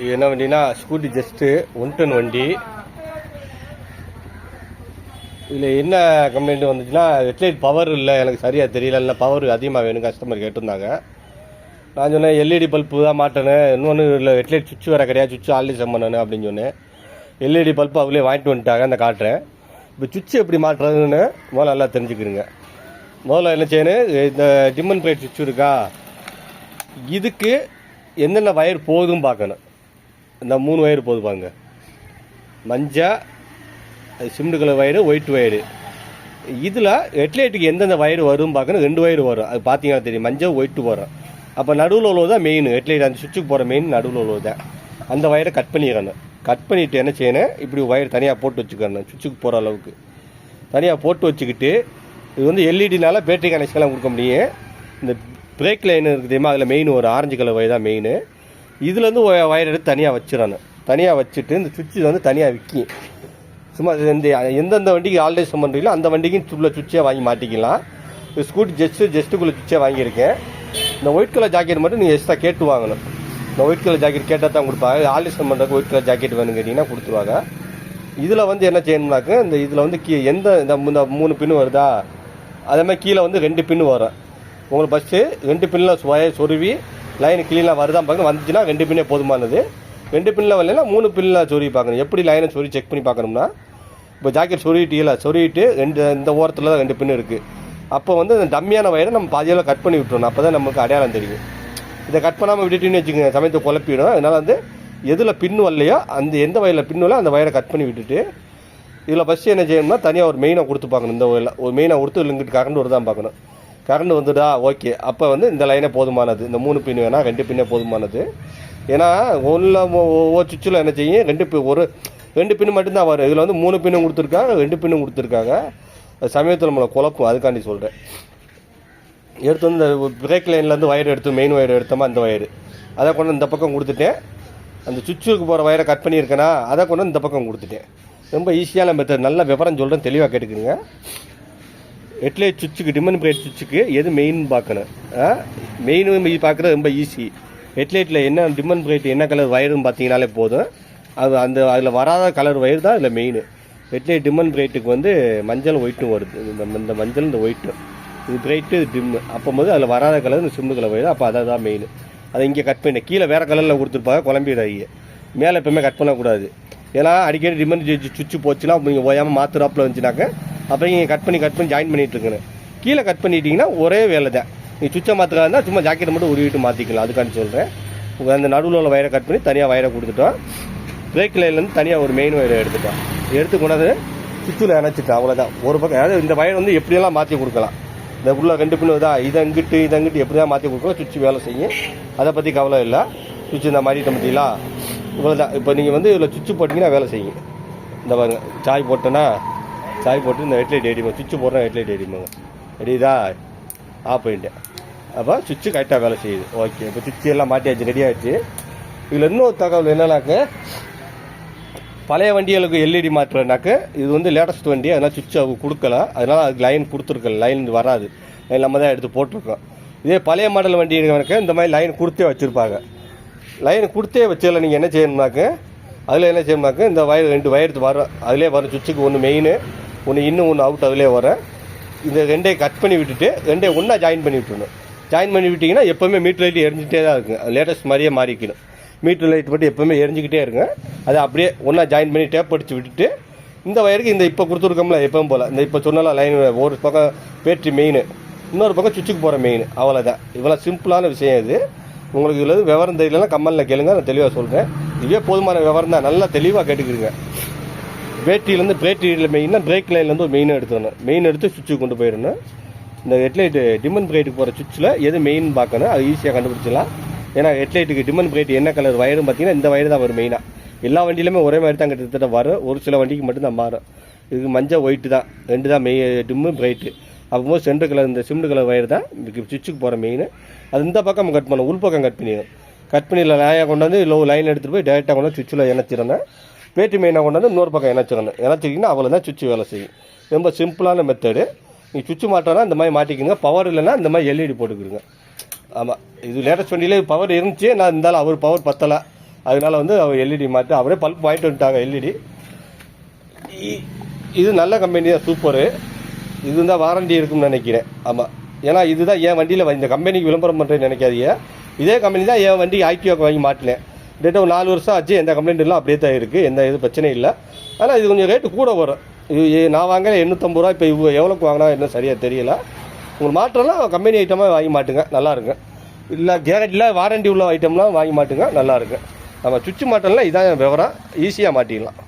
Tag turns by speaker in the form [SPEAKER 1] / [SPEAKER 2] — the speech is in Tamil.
[SPEAKER 1] இது என்ன வண்டினா ஸ்கூட்டி ஜஸ்ட்டு ஒன் டன் வண்டி. இதில் என்ன கம்ப்ளைண்ட் வந்துச்சுன்னா ஹெட்லைட் பவர் இல்லை எனக்கு சரியாக தெரியல இல்லை பவர் அதிகமாக வேணும் கஸ்டமர் கேட்டிருந்தாங்க. நான் சொன்னேன் எல்இடி பல்ப்பு தான் மாட்டேனேன். இன்னொன்று இல்லை ஹெட்லைட் சுவிட்ச் வேறு கிடையாது சுவிட்ச் ஆல்ரெடி செம் பண்ணணும் அப்படின்னு சொன்னேன். எல்இடி பல்ப்பு அவங்களே வாங்கிட்டு வந்துட்டாங்க அந்த காட்டுறேன். இப்போ சுவிட்ச் எப்படி மாட்டுறதுன்னு முதல்ல நல்லா தெரிஞ்சுக்கிறேங்க முதல்ல என்ன செய்யணும் இந்த டிம்மன் பிளேட் சுவிட்ச் இருக்கா? இதுக்கு என்னென்ன வயர் போகுதுன்னு பார்க்கணும். இந்த மூணு ஒயர் போது பாருங்க மஞ்சா cement colour wire white wire இதில் ஹெட்லைட்டுக்கு எந்தெந்த ஒயர் வரும் பார்க்கணும். ரெண்டு ஒயர் வரும். அது பார்த்தீங்கன்னா தெரியும். மஞ்சள் ஒயிட்டு வரும். அப்போ நடுவில் உள்ளது தான் மெயின் ஹெட்லைட் அந்த சுவிட்சுக்கு போகிற மெயின் நடுவில் உள்ளது தான். அந்த ஒயரை கட் பண்ணிடணும். கட் பண்ணிவிட்டு என்ன செய்யணும்? இப்படி ஒயர் தனியாக போட்டு வச்சுக்கணும். சுவிட்சுக்கு போகிற அளவுக்கு. தனியாக போட்டு வச்சுக்கிட்டு இது வந்து எல்இடினால பேட்டரி கனெக்ஷன்லாம் கொடுக்க முடியும். இந்த பிரேக் லைன் இருக்குது தெரியுமா? அதில் மெயின் ஒரு ஆரஞ்சு கலர் ஒயர் தான் மெயின் இதுலேருந்து வயர் எடுத்து தனியாக வச்சிடணும் தனியாக வச்சுட்டு இந்த சுவிட்சு வந்து தனியாக விற்கும் சும்மா இந்த எந்தெந்த வண்டிக்கு ஆல்டேஷன் பண்ணுறீங்களோ அந்த வண்டிக்கும் உள்ள சுவிட்சே வாங்கி மாட்டிக்கலாம். இந்த ஸ்கூட்டி ஜஸ்ட்டு ஜஸ்ட்டுக்குள்ளே சுவிட்சே வாங்கியிருக்கேன். இந்த ஒயிட் கலர் ஜாக்கெட் மட்டும் நீங்கள் எக்ஸ்ட்ரா கேட்டு வாங்கணும். இந்த ஒயிட் கலர் ஜாக்கெட் கேட்டால் தான் கொடுப்பாங்க. ஆல்டேஷன் பண்ணுறதுக்கு ஒயிட் கலர் ஜாக்கெட் வேணும் கேட்டிங்கன்னா கொடுத்துருவாங்க. இதில் வந்து என்ன செய்யணும்னாக்க இந்த இதில் வந்து கீ எந்த இந்த இந்த மூணு பின்னு வருதா? அதே மாதிரி கீழே வந்து ரெண்டு பின்னு வரும். உங்களுக்கு ஃபஸ்ட்டு ரெண்டு பின்னில் சுவையை சொருவி லைன் கிளீனாக வருதான் பார்க்கணும். வந்துச்சுன்னா ரெண்டு பின்னே போதுமானது. ரெண்டு பின்னில் வரலைன்னா மூணு பின்னில் சொறி பார்க்கணும். எப்படி லைனை சொருவி செக் பண்ணி பார்க்கணும்னா இப்போ ஜாக்கெட் சொருகிட்டீங்களா சொருகிட்டு ரெண்டு இந்த ஓரத்தில் தான் ரெண்டு பின்னு இருக்குது அப்போ வந்து அந்த டம்மியான வயரை நம்ம பாதியில் கட் பண்ணி விட்டுறணும். அப்போ தான் நமக்கு அடையாளம் தெரியும். இதை கட் பண்ணாமல் விட்டுட்டுன்னு வச்சுக்கோங்க சமயத்தை குழப்பிடும். அதனால் வந்து எதில் பின்னு வரலையோ அந்த எந்த வயரில் பின்னு வரலையோ அந்த வயரை கட் பண்ணி விட்டுட்டு இதில் ஃபஸ்ட்டு என்ன செய்யணும்னா தனியாக ஒரு மெயினாக கொடுத்து பார்க்கணும். இந்த வயலில் ஒரு மெயினாக கொடுத்து இங்கிட்டு கரண்ட் வருதான் பார்க்கணும். கரண்ட் வந்துடா ஓகே. அப்போ வந்து இந்த லைனே போதுமானது. இந்த மூணு பின்னு வேணால் ரெண்டு பின்னே போதுமானது. ஏன்னா ஒன்றில் ஒவ்வொரு சுவிட்சில் என்ன செய்யும்? ரெண்டு பி ஒரு ரெண்டு பின்னு மட்டும்தான் வரும். இதில் வந்து மூணு பின்னும் கொடுத்துருக்காங்க ரெண்டு பின்னும் கொடுத்துருக்காங்க. சமயத்தில் நம்மளை குழப்பம். அதுக்காண்டி சொல்கிறேன் எடுத்து வந்து இந்த பிரேக் லைன்லேருந்து வயர் எடுத்து மெயின் வயர் எடுத்தோமா அந்த வயர் அதை கொண்டு வந்து இந்த பக்கம் கொடுத்துட்டேன். அந்த சுவிட்சுக்கு போகிற வயரை கட் பண்ணியிருக்கேனா அதை கொண்டு வந்து இந்த பக்கம் கொடுத்துட்டேன். ரொம்ப ஈஸியான மெத்தட் நல்ல விவரம் சொல்கிறேன் தெளிவாக கேட்டுக்கிறீங்க. ஹெட்லைட் சுவிட்சுக்கு டிமன் பிளேட் சுவிட்சுக்கு எது மெயின் பார்க்கணும்? மெயின் பார்க்குறது ரொம்ப ஈஸி ஹெட்லைட்டில் என்ன டிமன் பிளேட் என்ன கலர் வயருன்னு பார்த்தீங்கனாலே போதும். அது அந்த அதில் வராத கலர் வயர் தான் அதில் மெயின் ஹெட்லைட் டிமன் பிளேட்டுக்கு வந்து மஞ்சள் ஒயிட்டும் வருது. இந்த இந்த மஞ்சள் இந்த ஒயிட்டும் இது பிரைட்டு டிம் அப்போது அதில் வராத கலர் இந்த சிம்மு கலர் வயது அப்போ அதை தான் மெயின் அதை இங்கே கட் பண்ணி கீழே வேறு கலரில் கொடுத்துருப்பாங்க குழம்பிடாங்க மேலே எப்பவுமே கட் பண்ணக்கூடாது. ஏன்னா அடிக்கடி டிமன் சுவிட்சு போச்சுன்னா நீங்கள் ஓயாமல் மாற்றுறாப்பில் வந்துச்சுனாக்க அப்புறம் நீங்கள் கட் பண்ணி கட் பண்ணி ஜாயின் பண்ணிட்டு இருக்கணும் கீழே கட் பண்ணிட்டீங்கன்னா ஒரே வேலை தான் நீ சுவிட்சை இருந்தால் சும்மா ஜாக்கெட்டை மட்டும் உருவிட்டு மாற்றிக்கலாம் அதுக்காண்டி சொல்கிறேன் அந்த நடுவில் உள்ள வயரை கட் பண்ணி தனியாக வயரை கொடுத்துட்டோம். பிரேக் லைன்லேருந்து தனியாக ஒரு மெயின் வயரை எடுத்துட்டோம். எடுத்து கொண்டாந்து சுவிட்சில் இணைச்சிட்டோம் அவ்வளோதான் ஒரு பக்கம் அதாவது இந்த வயர் வந்து எப்படியெல்லாம் மாற்றி கொடுக்கலாம்? இந்த உள்ள ரெண்டு பின்னு இதா இதை இங்கிட்டு இதை அங்கிட்டு எப்படி தான் மாற்றி கொடுக்கலாம்? சுவிட்ச் வேலை செய்யும். அதை பற்றி கவலை இல்லை. சுவிட்ச் இந்த மாட்டிட்ட பார்த்தீங்களா இவ்வளோதான் இப்போ நீங்கள் வந்து இதில் சுவிட்ச் போட்டிங்கன்னா வேலை செய்யும். இந்த பாருங்க சாய் போட்டோன்னா சாய் போட்டு இந்த ஹெட்லைட் ஏடிமா சுவிட்ச் போடுறேன் ஹெட்லைட் ஏடிமாங்க ரெடிதா ஆஃப் பண்ணிட்டேன். அப்போ சுவிட்சு கரெக்டாக வேலை செய்யுது. ஓகே இப்போ சுவிட்ச் எல்லாம் மாட்டியாச்சு ரெடி இதில் இன்னொரு தகவல் என்னன்னாக்க பழைய வண்டிகளுக்கு எல்இடி மாற்றுறனாக்க இது வந்து லேட்டஸ்ட் வண்டி அதனால் சுவிட்ச் அவங்க கொடுக்கல. அதனால் அதுக்கு லைன் கொடுத்துருக்கல. லைன் வராது. லைன் நம்ம தான் எடுத்து போட்டிருக்கோம். இதே பழைய மாடல் வண்டி இருக்கிறவனுக்கு இந்த மாதிரி லைன் கொடுத்தே வச்சுருப்பாங்க. லைன் கொடுத்தே வச்சதில் நீங்கள் என்ன செய்யணும்னாக்க அதில் என்ன செய்யணும்னாக்க இந்த வயர் ரெண்டு வயர் வரும் அதிலே வரும் சுவிட்சுக்கு ஒன்று மெயின் ஒன்று இன்னும் ஒன்று அவுட் அதிலே வரேன் இந்த ரெண்டையும் கட் பண்ணி விட்டுட்டு ரெண்டையும் ஒன்றா ஜாயின் பண்ணி விட்டுணும் ஜாயின் பண்ணி விட்டிங்கன்னா எப்போவுமே மீட்ரு லைட் எரிஞ்சிட்டே தான் இருக்குங்க லேட்டஸ்ட் மாதிரியே மாறிக்கணும். மீட்ரு லைட் மட்டும் எப்போவுமே எரிஞ்சிக்கிட்டே இருங்க அதை அப்படியே ஒன்றா ஜாயின் பண்ணி டேப் அடித்து விட்டுட்டு இந்த வயருக்கு இந்த இப்போ கொடுத்துருக்கோம்ல எப்பவும் போல். இந்த இப்போ சொன்னால லைன் ஒரு பக்கம் பேட்ரி மெயின் இன்னொரு பக்கம் சுவிட்சுக்கு போகிற மெயின் அவ்வளோதான் இவ்வளோ சிம்பிளான விஷயம் இது. உங்களுக்கு இதில் விவரம் தெரியலன்னா கம்மலில் கேளுங்க நான் தெளிவாக சொல்கிறேன் இதுவே போதுமான விவரம் தான். நல்லா தெளிவாக கேட்டுக்கிறீங்க பேட்டரியிலேருந்து பேட்டரியில் மெயினாக பிரேக் லைன்லேருந்து ஒரு மெயினாக எடுத்துக்கணும் மெயின் எடுத்து சுவிட்சுக்கு கொண்டு போயிடணும். இந்த ஹெட்லைட்டு டிமன் பிரைட்டுக்கு போகிற சுவிட்சில் எது மெயின் பார்க்கணும் அது ஈஸியாக கண்டுபிடிச்சிடலாம். ஏன்னா ஹெட்லைட்டுக்கு டிமன் பிரைட் என்ன கலர் வயரும் பார்த்தீங்கன்னா இந்த வயர் தான் வரும் மெயினாக எல்லா வண்டியிலுமே ஒரே மாதிரி தான் கிட்டத்தட்ட வரும். ஒரு சில வண்டிக்கு மட்டும்தான் மாறும். இதுக்கு மஞ்சள் ஒயிட்டு தான். ரெண்டு தான் மெய் டிம்மு பிரைட்டு அப்போது சென்ட்ரு கலர் இந்த சிமெண்ட் கலர் வயர் தான் இதுக்கு சுவிட்சுக்கு போகிற மெயின் அது இந்த பக்கம் கட் பண்ணணும் உள் பக்கம் கட் பண்ணிடும் கட் பண்ணி லைனாக கொண்டு வந்து லோ லைன் எடுத்துகிட்டு போய் டேரெக்டாக கொண்டு வந்து சுவிட்சில் இணைச்சிடணும். பேட்டி மெயினாக கொண்டு வந்து இன்னொரு பக்கம் இணைச்சிக்கணும் இணைச்சிக்கிங்கன்னா அவ்வளோதான் சுவிட்ச் வேலை செய்யும். ரொம்ப சிம்பிளான மெத்தடு நீ சுவிட்ச் மாட்டோன்னா இந்த மாதிரி மாட்டிக்கிங்க. பவர் இல்லைன்னா இந்த மாதிரி எல்இடி போட்டுக்கிடுங்க. ஆமாம் இது லேட்டஸ்ட் வண்டியிலே பவர் இருந்துச்சு. நான் இருந்தாலும் அவர் பவர் பத்தலை. அதனால வந்து அவர் எல்இடி மாற்றி அவரே பல்ப் வாங்கிட்டு வந்துட்டாங்க எல்இடி இது நல்ல கம்பெனி தான். சூப்பரு இது தான் வாரண்டி இருக்கும்னு நினைக்கிறேன். ஆமாம் ஏன்னா இதுதான் என் வண்டியில் இந்த கம்பெனிக்கு விளம்பரம் பண்ணுறேன்னு நினைக்காதீங்க. இதே கம்பெனி தான் என் வண்டி ஐக்கியோக்கு வாங்கி மாட்டினேன். டேட்டா ஒரு நாலு வருஷம் ஆச்சு எந்த கம்ப்ளைண்ட் இல்லை அப்படியே தான் இருக்குது எந்த இது பிரச்சனையும் இல்லை. ஆனால் இது கொஞ்சம் ரேட்டு கூட வரும். இது நான் வாங்கல எண்ணூற்றம்பது ரூபா இப்போ இவங்க எவ்வளோக்கு வாங்கினா என்ன சரியாக தெரியல. உங்களுக்கு மாற்றலாம் கம்பெனி ஐட்டமாக வாங்கி மாட்டுங்க நல்லாயிருக்கும் இல்லை கேரண்டியில் வாரண்டி உள்ள ஐட்டம்லாம் வாங்கி மாட்டுங்க நல்லாயிருக்கும் நம்ம சுவிட்ச் மாட்டோம்னா இதான் விவரம். ஈஸியாக மாட்டிடலாம்.